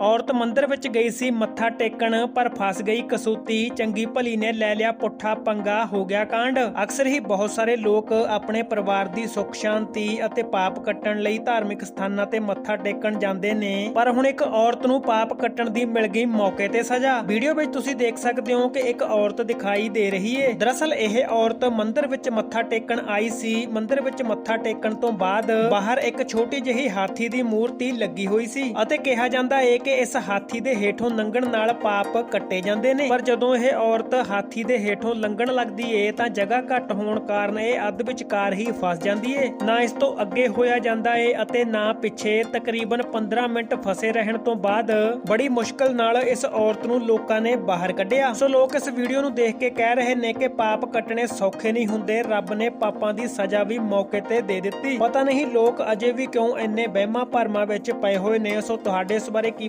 ਔਰਤ ਮੰਦਿਰ ਵਿੱਚ ਗਈ ਸੀ, ਮੱਥਾ ਟੇਕਣ, ਪਰ ਫਸ ਗਈ ਕਸੂਤੀ। ਚੰਗੀ ਭਲੀ ਨੇ ਲੈ ਲਿਆ ਪੁੱਠਾ ਪੰਗਾ, ਹੋ ਗਿਆ ਕਾਂਡ। ਅਕਸਰ ਹੀ ਬਹੁਤ ਸਾਰੇ ਲੋਕ ਆਪਣੇ ਪਰਿਵਾਰ ਦੀ ਸੁੱਖ, ਸ਼ਾਂਤੀ ਅਤੇ ਪਾਪ ਕੱਟਣ ਲਈ ਧਾਰਮਿਕ ਸਥਾਨਾਂ ਤੇ ਮੱਥਾ ਟੇਕਣ ਜਾਂਦੇ ਨੇ। ਪਰ ਹੁਣ ਇੱਕ ਔਰਤ ਨੂੰ ਪਾਪ ਕੱਟਣ ਦੀ ਮਿਲ ਗਈ ਮੌਕੇ ਤੇ ਸਜ਼ਾ। ਵੀਡੀਓ ਵਿੱਚ ਤੁਸੀਂ ਦੇਖ ਸਕਦੇ ਹੋ ਕਿ ਇੱਕ ਔਰਤ ਦਿਖਾਈ ਦੇ ਰਹੀ ਏ। ਦਰਅਸਲ ਇਹ ਔਰਤ ਮੰਦਿਰ ਵਿੱਚ ਮੱਥਾ ਟੇਕਣ ਆਈ ਸੀ। ਮੰਦਿਰ ਵਿੱਚ ਮੱਥਾ ਟੇਕਣ ਤੋਂ ਬਾਅਦ ਬਾਹਰ ਇੱਕ ਛੋਟੀ ਜਿਹੀ ਹਾਥੀ ਦੀ ਮੂਰਤੀ ਲੱਗੀ ਹੋਈ ਸੀ ਅਤੇ ਕਿਹਾ ਜਾਂਦਾ ਏ ਕਿ ਇਸ ਹਾਥੀ ਦੇ ਹੇਠੋਂ ਲੰਘਣ ਨਾਲ ਪਾਪ ਕੱਟੇ ਜਾਂਦੇ ਨੇ। ਪਰ ਜਦੋਂ ਇਹ ਔਰਤ ਹਾਥੀ ਦੇ ਹੇਠੋਂ ਲੰਘਣ ਲੱਗਦੀ ਏ, ਤਾਂ ਜਗ੍ਹਾ ਘੱਟ ਹੋਣ ਕਾਰਨ ਇਹ ਅੱਧ ਵਿਚਕਾਰ ਹੀ ਫਸ ਜਾਂਦੀ ਏ। ਨਾ ਇਸ ਤੋਂ ਅੱਗੇ ਹੋਇਆ ਜਾਂਦਾ ਏ ਅਤੇ ਨਾ ਪਿੱਛੇ ਤਕਰੀਬਨ 15 ਮਿੰਟ ਫਸੇ ਰਹਿਣ ਤੋਂ ਬਾਅਦ ਬੜੀ ਮੁਸ਼ਕਲ ਨਾਲ ਇਸ ਔਰਤ ਨੂੰ ਲੋਕਾਂ ਨੇ ਬਾਹਰ ਕੱਢਿਆ। ਸੋ ਲੋਕ ਇਸ ਵੀਡੀਓ ਨੂੰ ਦੇਖ ਕੇ ਕਹਿ ਰਹੇ ਨੇ ਕਿ ਪਾਪ ਕੱਟਣੇ ਸੌਖੇ ਨਹੀਂ ਹੁੰਦੇ। ਰੱਬ ਨੇ ਪਾਪਾਂ ਦੀ ਸਜ਼ਾ ਵੀ ਮੌਕੇ ਤੇ ਦੇ ਦਿੱਤੀ। ਪਤਾ ਨਹੀਂ ਲੋਕ ਅਜੇ ਵੀ ਕਿਉਂ ਇੰਨੇ ਵਹਿਮਾਂ ਭਰਮਾਂ ਵਿੱਚ ਪਏ ਹੋਏ ਨੇ। ਸੋ ਤੁਹਾਡੇ ਇਸ ਬਾਰੇ ਕੀ